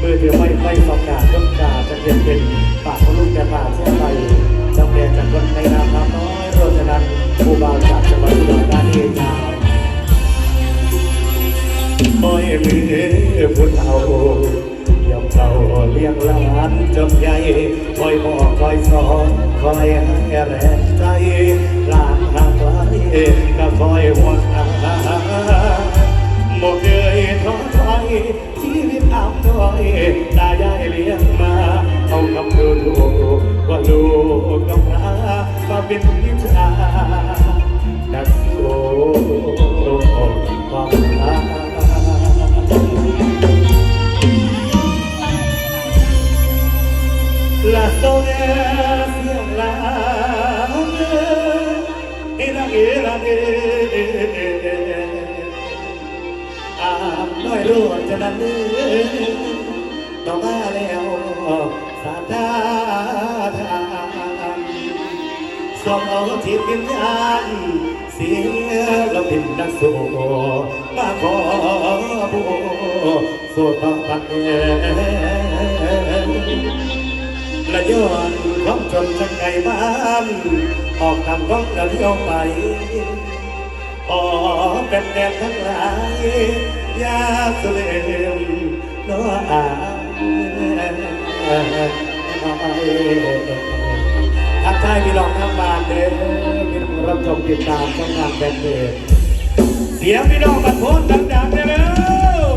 มือเดียวไม่ไม่สองกาต้งกาจะเปลี่ยนเป็นปากพูกแต่ปากเช่นไปจำเรียนจากคนในนามน้ำน้อยโรจนันผู้บ่าวจากจังหวัดอุดรธานีจ้าไม่มีผู้เฒ่าเยี่ยมเฒ่าเลี้ยงหลานจำใหญ่คอยบอกคอยสอนคอยให้แรง เป็นนิทรานักโลโลกความรักลาโซเนเสียงลาเนเอรังเอรังเออามน้อยรู้จะนั้นเนื้อต่อมาแล้วสาดา วมเอาทิพย์เป็นญาณเสียเราเป็นนักสู้มาขอบูสู้ต้องพักแระย้อนร้องจนจังไงบ้านออกทำร้องระเที่ยวไปออเป็นแดดทั้งหลายยาสเลมน้ออา ทักทายพี่น้องทั้งบานเด้อพี่นองรับชมติดตามช่องทางแฟนเดจเสียงพี่น้องตะโกนดังๆเด้อ